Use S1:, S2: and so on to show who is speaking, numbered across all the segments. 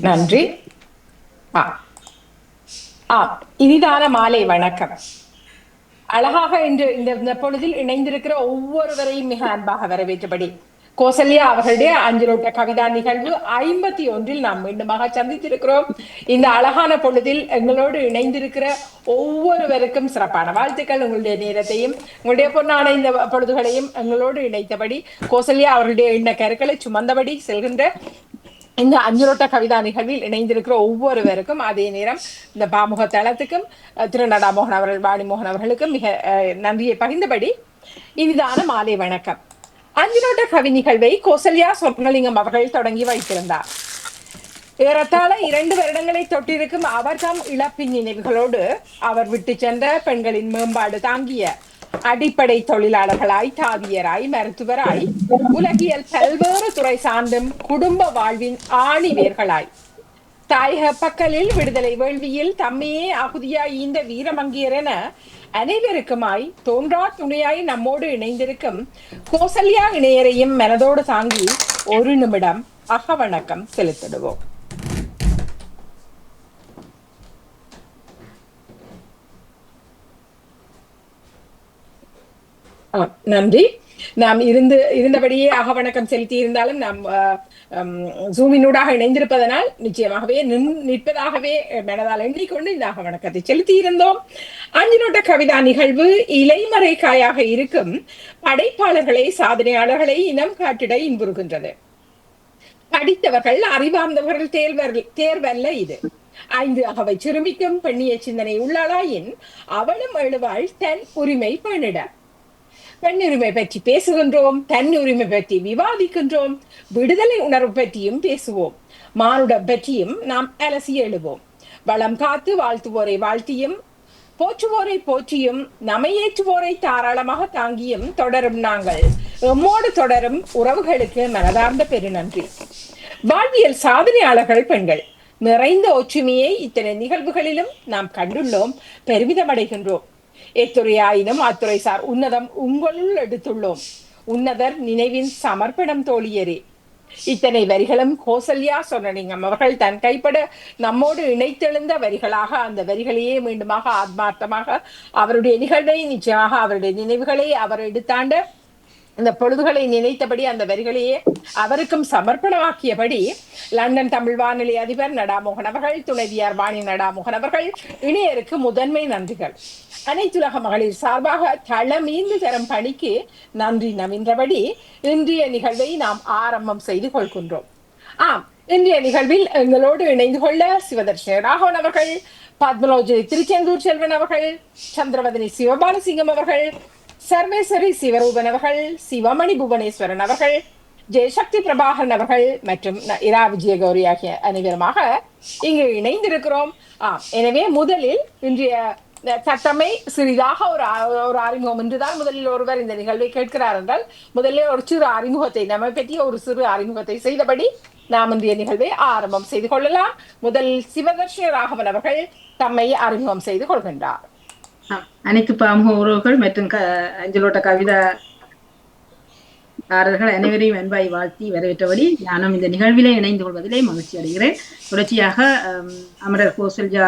S1: நன்றி. ஆ. ஆ இனிதான மாலை வணக்கம். அழகாக இன்று இந்த இந்த பொழுதில் இணைந்திருக்கிற ஒவ்வொருவரையும் மிக அன்பாக வரவேற்றபடி கோசல்யா அவர்களுடைய அஞ்சலோட்ட கவிதா நிகழ்வு ஐம்பத்தி ஒன்றில் நாம் மீண்டுமாக சந்தித்திருக்கிறோம். இந்த அழகான பொழுதில் எங்களோடு இணைந்திருக்கிற ஒவ்வொருவருக்கும் சிறப்பான வாழ்த்துக்கள். உங்களுடைய நேரத்தையும் உங்களுடைய பொன்னான இந்த பொழுதுகளையும் எங்களோடு இணைத்தபடி கோசல்யா அவர்களுடைய எண்ண கருக்களை சுமந்தபடி செல்கின்ற இந்த அஞ்சலோட்ட கவிதா நிகழ்வில் இணைந்திருக்கிற ஒவ்வொருவருக்கும் அதே நேரம் இந்த பாமுக தளத்துக்கும் அஹ், திரு நடாமோகன் அவர்கள் வாணிமோகன் அவர்களுக்கும் மிக அஹ், நன்றியை பகிர்ந்தபடி இனிதான மாலை வணக்கம். அஞ்சலோட்ட கவி நிகழ்வை கோசல்யா சொர்ணலிங்கம் அவர்கள் தொடங்கி வைத்திருந்தார். ஏறத்தாழ இரண்டு வருடங்களை தொட்டிருக்கும் அவர் தம் இழப்பின் நினைவுகளோடு அவர் விட்டு சென்ற பெண்களின் மேம்பாடு தாங்கிய அடிப்படை தொழிலாளர்களாய் தாதியராய் மருத்துவராய் உலகியல் பல்வேறு துறை சார்ந்தும் குடும்ப வாழ்வின் ஆணி வேர்களாய் தாயக பக்கலில் விடுதலை வேள்வியில் தம்மையே அகுதியாய் இந்த வீரமங்கியர் என அனைவருக்குமாய் தோன்றா துணையாய் நம்மோடு இணைந்திருக்கும் கோசல்யா இணையரையும் மனதோடு தாங்கி ஒரு நிமிடம் அகவணக்கம் செலுத்திடுவோம். நன்றி. நாம் இருந்து இருந்தபடியே அகவணக்கம் செலுத்தி இருந்தாலும் நாம் ஜூமினூடாக இணைந்திருப்பதனால் நிச்சயமாகவே நின் நிற்பதாகவே மனதால் எண்ணிக்கொண்டு இந்த அகவணக்கத்தை செலுத்தி இருந்தோம் அஞ்சினோட்ட கவிதா நிகழ்வு இலைமறை காயாக இருக்கும். படைப்பாளர்களை சாதனையாளர்களை இனம் காட்டிட இன்புறுகின்றது. படித்தவர்கள் அறிவார்ந்தவர்கள் தேர்வர் தேர்வல்ல இது. ஐந்து அகவை சிறுமிக்கும் பெண்ணிய சிந்தனை உள்ளாளாயின் அவளும் எழுவாள் தன் உரிமை பண்ணிட பெண் உரிமை பற்றி பேசுகின்றோம் தன் உரிமை பற்றி விவாதிக்கின்றோம் விடுதலை உணர்வு பற்றியும் பேசுவோம். மானுடம் பற்றியும் நாம் அலசி எழுவோம். வளம் காத்து வாழ்த்துவோரை வாழ்த்தியும் போற்றுவோரை போற்றியும் நமையேற்றுவோரை தாராளமாக தாங்கியும் தொடரும் நாங்கள். எம்மோடு தொடரும் உறவுகளுக்கு மனதார்ந்த பெருநன்றி. வாழ்வியல் சாதனையாளர்கள் பெண்கள் நிறைந்த ஒற்றுமையை இத்தனை நிகழ்வுகளிலும் நாம் கண்டுள்ளோம் பெருமிதமடைகின்றோம் எத்துறையாயினும் அத்துறை சார் உன்னதம் உங்களுள் எடுத்துள்ளோம். உன்னதர் நினைவின் சமர்ப்பணம் தோழியரே. இத்தனை வரிகளும் கோசல்யா சொன்னலிங்கம் அவர்கள் தன் கைப்பட நம்மோடு இணைத்தெழுந்த வரிகளாக அந்த வரிகளையே மீண்டுமாக ஆத்மார்த்தமாக அவருடைய நிகழ்வை நிச்சயமாக அவருடைய நினைவுகளை அவர் எடுத்தாண்ட இந்த பொழுதுகளை நினைத்தபடி அந்த வரிகளையே அவருக்கும் சமர்ப்பணமாக்கியபடி லண்டன் தமிழ் வானொலி அதிபர் நடாமோகன் அவர்கள் துணைவியார் வாணி நடாமோகன் அவர்கள் இணையருக்கு முதன்மை நன்றிகள். அனைத்துலக மகளிர் சார்பாக தளமீந்து தரும் பணிக்கு நன்றி நவின்றபடி இன்றைய நிகழ்வை நாம் ஆரம்பம் செய்து கொள்கின்றோம். ஆம் இன்றைய நிகழ்வில் எங்களோடு இணைந்து கொள்ள சிவதர்ஷன ராகவன் அவர்கள் பத்மலோஜனி திருச்செந்தூர் செல்வன் அவர்கள் சந்திரவதனி சிவபாலசிங்கம் அவர்கள் சர்வேஸ்வரி சிவரூபன் அவர்கள் சிவமணி புவனேஸ்வரன் அவர்கள் ஜெயசக்தி பிரபாகரன் அவர்கள் மற்றும் இரா விஜயகௌரி ஆகிய அனைவருமாக இங்கு இணைந்திருக்கிறோம். ஆஹ் எனவே முதலில் இன்றைய சட்டமை சிறிதாக ஒரு ஒரு அறிமுகம். என்றுதான் முதலில் ஒருவர் இந்த நிகழ்வை கேட்கிறார் என்றால் முதலில் ஒரு சிறு அறிமுகத்தை நம்மை பற்றிய ஒரு சிறு அறிமுகத்தை செய்தபடி நாம் இன்றைய நிகழ்வை ஆரம்பம் செய்து கொள்ளலாம். முதலில் சிவதர்ஷினி ராகவன் அவர்கள் தம்மை அறிமுகம் செய்து கொள்கின்றார்.
S2: அனைத்து பாமுக உறவுகள் மற்றும் அஞ்சலோட்ட கவிதா காரர்கள் அனைவரையும் அன்பாய் வாழ்த்தி வரவேற்றபடி நானும் இந்த நிகழ்விலே இணைந்து கொள்வதிலே மகிழ்ச்சி அடைகிறேன். தொடர்ச்சியாக அமரர் கோசல்யா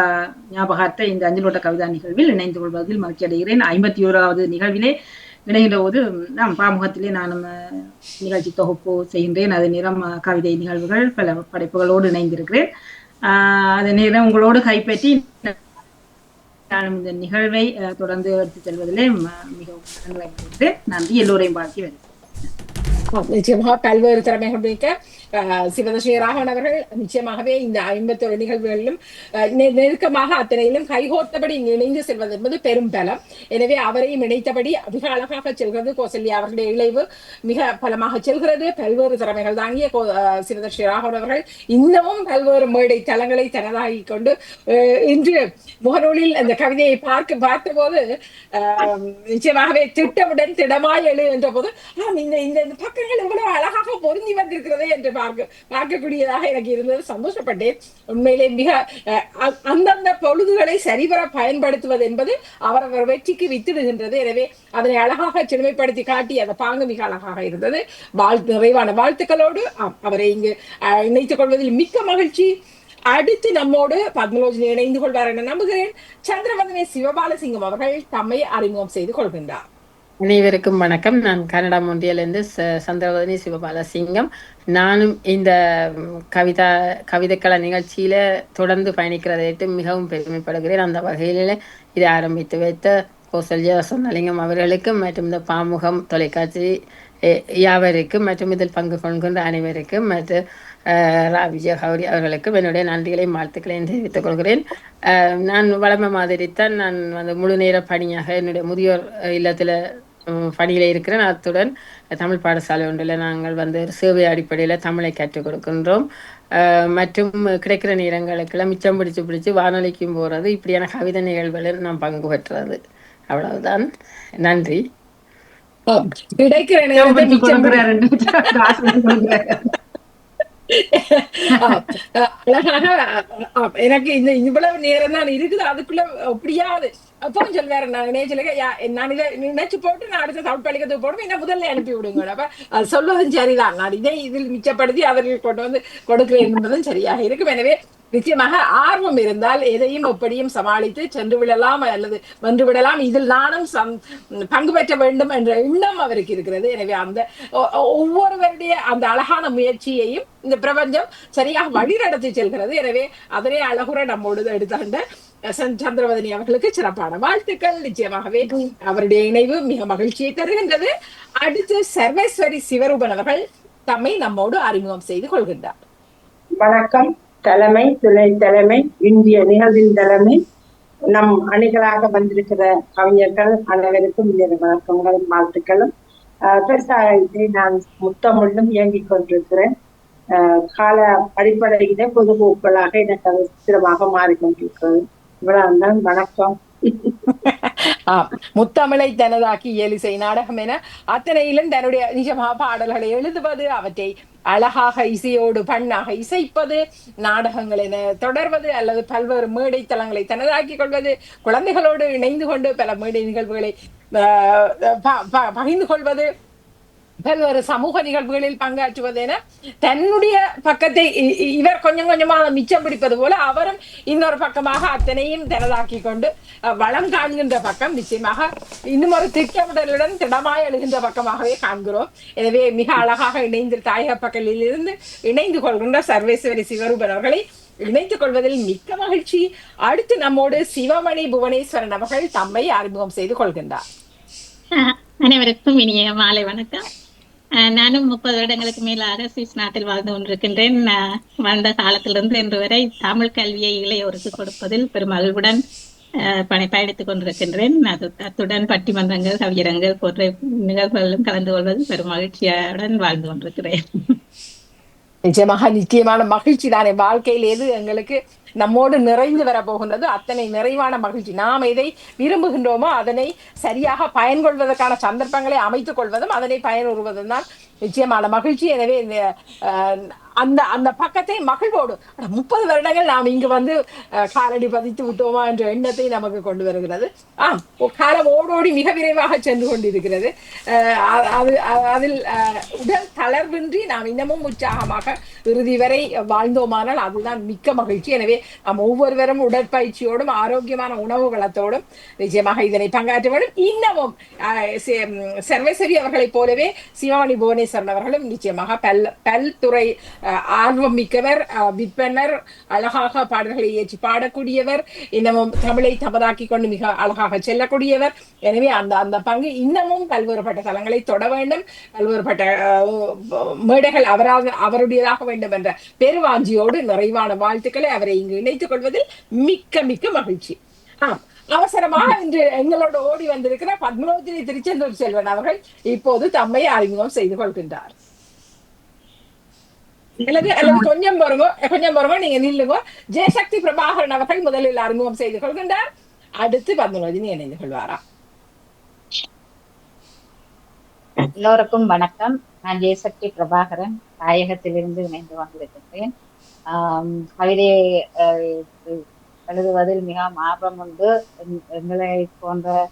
S2: ஞாபகார்த்த இந்த அஞ்சலோட்ட கவிதா நிகழ்வில் இணைந்து கொள்வதில் மகிழ்ச்சி அடைகிறேன். ஐம்பத்தி ஓராவது நிகழ்விலே இணைகின்ற போது நாம் பாமுகத்திலே நானும் நிகழ்ச்சி தொகுப்பு செய்கின்றேன். அதே நேரம் கவிதை நிகழ்வுகள் பல படைப்புகளோடு இணைந்திருக்கிறேன். ஆஹ் அதே நேரம் உங்களோடு கைப்பற்றி நானும் இந்த நிகழ்வை தொடர்ந்து எடுத்து செல்வதிலே மிகவும் நன்றி. எல்லோரையும் வாழ்த்தி வருகிறேன்.
S1: நிச்சயமாக பல்வேறு திறமைகள் மிக்க சிவந்த சிவதர்ஷினி ராகவன் அவர்கள் நிச்சயமாகவே இந்த ஐம்பத்தொரு நிகழ்வுகளிலும் நெருக்கமாக அத்தனையிலும் கைகோர்த்தபடி இணைந்து செல்வது என்பது பெரும் பலம். எனவே அவரையும் இணைத்தபடி மிக அழகாக செல்கிறது கோசல்யா அவர்களுடைய இழைவு. மிக பலமாக செல்கிறது. பல்வேறு திறமைகள் தாங்கிய கோ- அஹ், ராகவன் அவர்கள் இன்னமும் பல்வேறு மேடை தளங்களை தனதாகி கொண்டு இன்று முகநூலில் அந்த கவிதையை பார்க்க பார்த்தபோது நிச்சயமாகவே திட்டமுடன் திடமாய் எழு என்ற போது இந்த இந்த பக்கங்கள் எவ்வளவு இவ்வளவு அழகாக பொருந்தி வந்திருக்கிறதே என்று பார்க்க பார்க்கக்கூடியதாக எனக்கு இருந்தது. சந்தோஷப்பட்டேன். உண்மையிலே மிக அந்தந்த பொழுதுகளை சரிவர பயன்படுத்துவது என்பது அவரவர் வெற்றிக்கு வித்திடுகின்றது. எனவே அதனை அழகாக செழுமைப்படுத்தி காட்டி அந்த பாங்கு மிக அழகாக இருந்தது. வாழ்த்து நிறைவான வாழ்த்துக்களோடு அவரை இங்கு இணைத்துக் கொள்வதில் மிக்க மகிழ்ச்சி. அடுத்து நம்மோடு பத்மலோஜனி இணைந்து கொள்வார் என நம்புகிறேன். சந்திரவதனே சிவபாலசிங்கம் அவர்கள் தம்மை அறிமுகம் செய்து கொள்கின்றார்.
S3: அனைவருக்கும் வணக்கம். நான் கனடா மொண்டியிலிருந்து ச- சந்திரவதனி சிவபாலசிங்கம். நானும் இந்த கவிதா கவிதைக்கள நிகழ்ச்சியில தொடர்ந்து பயணிக்கிறதையிட்டு மிகவும் பெருமைப்படுகிறேன். அந்த வகையில இதை ஆரம்பித்து வைத்த கௌசல்யா சொன்னலிங்கம் அவர்களுக்கும் மற்றும் இந்த பாமுகம் தொலைக்காட்சி யாவருக்கும் மற்றும் இதில் பங்கு கொள்கின்ற அனைவருக்கும் மற்றும் ரா விஜய கௌரி அவர்களுக்கும் என்னுடைய நன்றிகளையும் வாழ்த்துக்களையும் தெரிவித்துக் கொள்கிறேன். நான் வளமை மாதிரித்தான் நான் வந்து முழு நேர பணியாக என்னுடைய முதியோர் இல்லத்துல பணியில இருக்கிறேன். அத்துடன் தமிழ் பாடசாலை ஒன்றில் நாங்கள் வந்து சேவை அடிப்படையில் தமிழை கற்றுக் கொடுக்கின்றோம். அஹ், மற்றும் கிடைக்கிற நேரங்களுக்கெல்லாம் மிச்சம் பிடிச்சு பிடிச்சு வானொலிக்கும் போறது இப்படியான கவிதை நிகழ்வுகளில் நான் பங்கு பெற்றது. அவ்வளவுதான். நன்றி.
S1: கிடைக்கிற நேரத்தை அழகாக எனக்கு இந்த இவ்வளவு நேரம் தான் இருக்குது. அதுக்குள்ள எப்படியாவது அப்போ சொல்வாரு நான் நினைச்சல நான் இதை நினைச்சு போட்டு நான் அடுத்த தமிழ் பள்ளிக்கத்துக்கு போடுவேன் என்ன முதல்ல அனுப்பி விடுங்க அப்ப அது சொல்வதும் சரிதான். நான் இதை இதில் மிச்சப்படுத்தி அவர்கள் கொண்டு வந்து கொடுக்கிறேன் என்பதும் சரியாக இருக்கும். எனவே நிச்சயமாக ஆர்வம் இருந்தால் எதையும் எப்படியும் சமாளித்து சென்று விடலாம் அல்லது வென்று விடலாம். இதில் நானும் சம் பங்கு பெற்ற வேண்டும் என்ற எண்ணம் அவருக்கு இருக்கிறது. எனவே அந்த ஒவ்வொருவருடைய அந்த அழகான முயற்சியையும் இந்த பிரபஞ்சம் சரியாக வழிநடத்தி செல்கிறது. எனவே அதனே அழகுற நம்மோடு எடுத்தாண்ட சந்திரவதனி அவர்களுக்கு சிறப்பான வாழ்த்துக்கள். நிச்சயமாகவே அவருடைய இணைவு மிக மகிழ்ச்சியை தருகின்றது. அடுத்து சர்வேஸ்வரி சிவரூபன் அவர்கள் தம்மை நம்மோடு அறிமுகம் செய்து கொள்கின்றார்.
S4: வணக்கம். தலைமை துணை தலைமை இந்திய நிகழ்வின் தலைமை நம் அணிகளாக வந்திருக்கிற கவிஞர்கள் அனைவருக்கும் இந்த வணக்கங்களும் வாழ்த்துக்களும். ஆஹ் பெருசாக இதை நான் முத்தமிழும் இயங்கிக் கொண்டிருக்கிறேன். ஆஹ் கால அடிப்படையிலே பொதுபோக்களாக எனக்கு அது சித்திரமாக மாறிக்கொண்டிருக்கிறது இவ்வளவுதான். வணக்கம்.
S1: முத்தமிழை தனதாக்கி இயலிசை நாடகம் என அத்தனையிலும் தன்னுடைய நிஜமா பாடல்களை எழுதுவது அவற்றை அழகாக இசையோடு பண்ணாக இசைப்பது நாடகங்கள் என தொடர்வது அல்லது பல்வேறு மேடை தளங்களை கொள்வது குழந்தைகளோடு இணைந்து கொண்டு பல மேடை நிகழ்வுகளை பகிர்ந்து கொள்வது பல்வேறு சமூக நிகழ்வுகளில் பங்காற்றுவது என தன்னுடைய பக்கத்தை இவர் கொஞ்சம் கொஞ்சமாக மிச்சம் பிடிப்பது போல அவரும் இன்னொரு பக்கமாக அத்தனையும் தனதாக்கி கொண்டு வளம் காண்கின்ற பக்கம் நிச்சயமாக இன்னும் ஒரு திட்டமிடலுடன் திடமாய் எழுகின்ற பக்கமாகவே காண்கிறோம். எனவே மிக அழகாக இணைந்து தாயகப்பக்கலில் இருந்து இணைந்து கொள்கின்ற சர்வேஸ்வரி சிவரூபன் அவர்களை இணைத்துக் கொள்வதில் மிக்க மகிழ்ச்சி. அடுத்து நம்மோடு சிவமணி புவனேஸ்வரன் அவர்கள் தம்மை அறிமுகம் செய்து கொள்கின்றார்.
S5: அனைவருக்கும் இனிய மாலை வணக்கம். நானும் முப்பது வருடங்களுக்கு மேலாக சுவிஸ் நாட்டில் வாழ்ந்து கொண்டிருக்கின்றேன். வாழ்ந்த வந்த காலத்திலிருந்து இன்று வரை தமிழ் கல்வியை இளையோருக்கு கொடுப்பதில் பெரும் மகிழ்வுடன் பணி பயணித்துக் கொண்டிருக்கின்றேன். அது அத்துடன் பட்டிமன்றங்கள் கவியரங்கள் போன்ற நிகழ்வுகளிலும் கலந்து கொள்வது பெரும் மகிழ்ச்சியுடன் வாழ்ந்து கொண்டிருக்கிறேன்.
S1: நிச்சயமாக நிச்சயமான மகிழ்ச்சி தானே. வாழ்க்கையில் எது எங்களுக்கு நம்மோடு நிறைந்து வர போகின்றது அத்தனை நிறைவான மகிழ்ச்சி. நாம் எதை விரும்புகின்றோமோ அதனை சரியாக பயன்கொள்வதற்கான சந்தர்ப்பங்களை அமைத்துக் கொள்வதும் அதனை பயனுறுவதும் தான் நிச்சயமான மகிழ்ச்சி. எனவே இந்த, அந்த அந்த பக்கத்தை மகிழ்வோடு. முப்பது வருடங்கள் நாம் இங்கு வந்து காலடி பதித்து விட்டோமா என்ற எண்ணத்தை நமக்கு கொண்டு வருகிறது. ஆ காலம் ஓடோடி மிக விரைவாக சென்று கொண்டிருக்கிறது. அது அதில் உடல் தளர்வின்றி நாம் இன்னமும் உற்சாகமாக இறுதி வரை வாழ்ந்தோமானால் அதுதான் மிக்க மகிழ்ச்சி. எனவே நாம் ஒவ்வொருவரும் உடற்பயிற்சியோடும் ஆரோக்கியமான உணவு வளத்தோடும் நிச்சயமாக இதனை பங்காற்ற வேண்டும் இன்னமும் அஹ், சர்வேஸ்வரி அவர்களைப் போலவே சிவானி புவனேஸ்வரன் அவர்களும் நிச்சயமாக பல் பல்துறை ஆர்வம் மிக்கவர் விற்பனர் அழகாக பாடல்களை ஏற்றி பாடக்கூடியவர் இன்னமும் தமிழை தமதாக்கி கொண்டு மிக அழகாக செல்லக்கூடியவர். எனவே அந்த அந்த பங்கு இன்னமும் பல்வேறுபட்ட தலங்களை தொட வேண்டும். பல்வேறுபட்ட மேடைகள் அவராக அவருடையதாக வேண்டும் என்ற பெருவாஞ்சியோடு நிறைவான வாழ்த்துக்களை அவரை இங்கு இணைத்துக் கொள்வதில் மிக்க மிக்க மகிழ்ச்சி. ஆம் அவசரமாக இன்று எங்களோட ஓடி வந்திருக்கிற பத்மலோஜினி திருச்செந்தூர் செல்வன் அவர்கள் இப்போது தம்மை அறிமுகம் செய்து கொள்கின்றார். கொஞ்சம் வருங்க கொஞ்சம் வருங்க நீங்க நில்லுங்க. ஜெயசக்தி பிரபாகரன் அவர்கள் முதலில் அறிமுகம் செய்து கொள்கின்றார். அடுத்து பத்மலோஜினி இணைந்து கொள்வாரா?
S6: எல்லோருக்கும் வணக்கம். நான் ஜெயசக்தி பிரபாகரன் தாயகத்திலிருந்து இணைந்து வந்திருக்கின்றேன். கவிதையை அஹ், எழுதுவதில் மிகவும் ஆர்வம் உண்டு. எங்- எங்களை போன்ற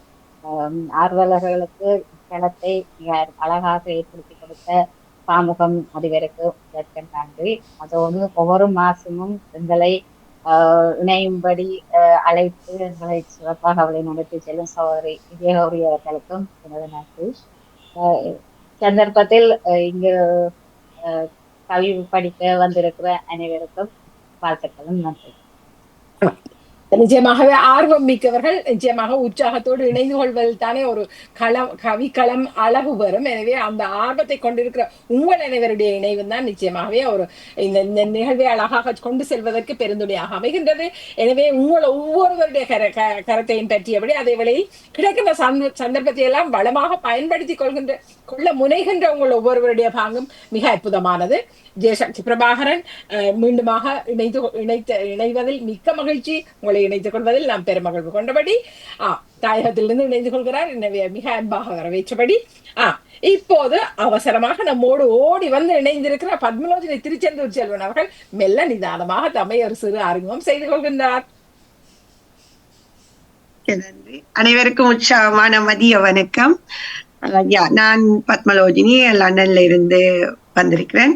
S6: ஆர்வலர்களுக்கு களத்தை மிக அழகாக ஏற்படுத்தி கொடுத்த பாமுகம் அதிபருக்கு இதற்கு நன்றி அதோடு ஒவ்வொரு மாசமும் எங்களை ஆஹ், இணையும்படி அழைத்து எங்களை சிறப்பாக அவளை நடத்தி செல்லும் சகோதரி விஜயகௌரி அவர்களுக்கும் எனது நன்றி. சந்தர்ப்பத்தில் இங்கு கவி படிக்க வந்திருக்கிற அனைவருக்கும் வாழ்த்துக்களும் நன்றி.
S1: நிச்சயமாகவே ஆர்வம் மிக்கவர்கள் நிச்சயமாக உற்சாகத்தோடு இணைந்து கொள்வதில் தானே ஒரு களம் கவிக்களம் அழகு வரும். எனவே அந்த ஆர்வத்தை கொண்டிருக்கிற உங்கள் அனைவருடைய இணைவு தான் நிச்சயமாகவே ஒரு இந்த இந்த நிகழ்வை அழகாக கொண்டு செல்வதற்கு பெருந்துணையாக அமைகின்றது. எனவே உங்கள் ஒவ்வொருவருடைய கர க- கரத்தையும் பற்றியபடி அதே வேளையில் கிடைக்கின்ற சந்த சந்தர்ப்பத்தை எல்லாம் வளமாக பயன்படுத்தி கொள்கின்ற கொள்ள முனைகின்ற உங்கள் ஒவ்வொருவருடைய பாங்கும் மிக அற்புதமானது. ஜெயசக்தி பிரபாகரன் அஹ், மீண்டுமாக இணைந்து இணைத்த இணைவதில் மிக்க மகிழ்ச்சி. உங்களை இணைத்துக் கொள்வதில் நாம் பெருமகிழ்வு கொண்டபடி. ஆ தாயகத்திலிருந்து இணைந்து கொள்கிறார் எனவே மிக அன்பாக வரவேற்றபடி. ஆ இப்போது அவசரமாக நம்மோடு ஓடி வந்து இணைந்திருக்கிற பத்மலோஜனை திருச்செந்தூர் செல்வன் அவர்கள் மெல்ல நிதானமாக தம்மை ஒரு சிறு அறிமுகம் செய்து கொள்கின்றார்.
S7: நன்றி. அனைவருக்கும் உற்சாகமான மதிய வணக்கம். நான் பத்மலோஜினி லண்டன்ல இருந்து வந்திருக்கிறேன்.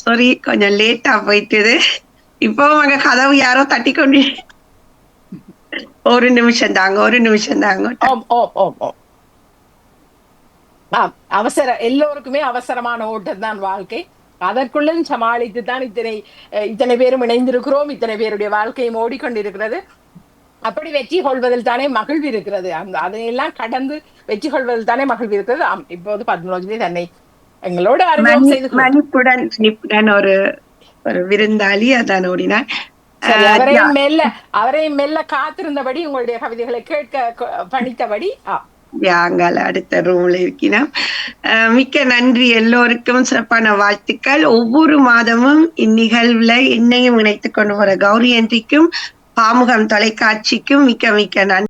S7: சாரி கொஞ்சம் லேட்டா போயிட்டது. இப்போ அங்க கதவு யாரோ தட்டி கொண்டு ஒரு நிமிஷம் தாங்க ஒரு நிமிஷம் தாங்க.
S1: ஓம் ஓம் ஓம் ஓம் ஆம் அவசர எல்லோருக்குமே அவசரமான ஓட்டம் தான் வாழ்க்கை. அதற்குள்ளும் சமாளித்து தான் இத்தனை இத்தனை பேரும் இணைந்திருக்கிறோம் இத்தனை பேருடைய வாழ்க்கையும் ஓடிக்கொண்டிருக்கிறது. அப்படி வெற்றி கொள்வதில் தானே மகிழ்வு இருக்கிறது. அந்த அதையெல்லாம் கடந்து வெற்றி கொள்வதில் தானே மகிழ்வு இருக்கிறது. ஆம் இப்போது பத்மலோஜினி தன்னை எங்களோடு அறிமுகம் செய்து
S7: மணிப்புடன் ஒரு ஒரு விருந்தாளி அதான் ஓடினார்.
S1: அவரையும் மெல்ல அவரையும் மெல்ல காத்திருந்தபடி உங்களுடைய கவிதைகளை கேட்க பணித்தபடி
S7: யாங்கால அடுத்த ரூம்ல இருக்கிறோம். மிக்க நன்றி எல்லோருக்கும். சிறப்பான வாழ்த்துக்கள். ஒவ்வொரு மாதமும் இந்நிகழ்வுல என்னையும் இணைத்துக் கொண்டு வர கௌரி என்றிக்கும் பாமுகம் தொலைக்காட்சிக்கும் மிக்க மிக்க நன்றி.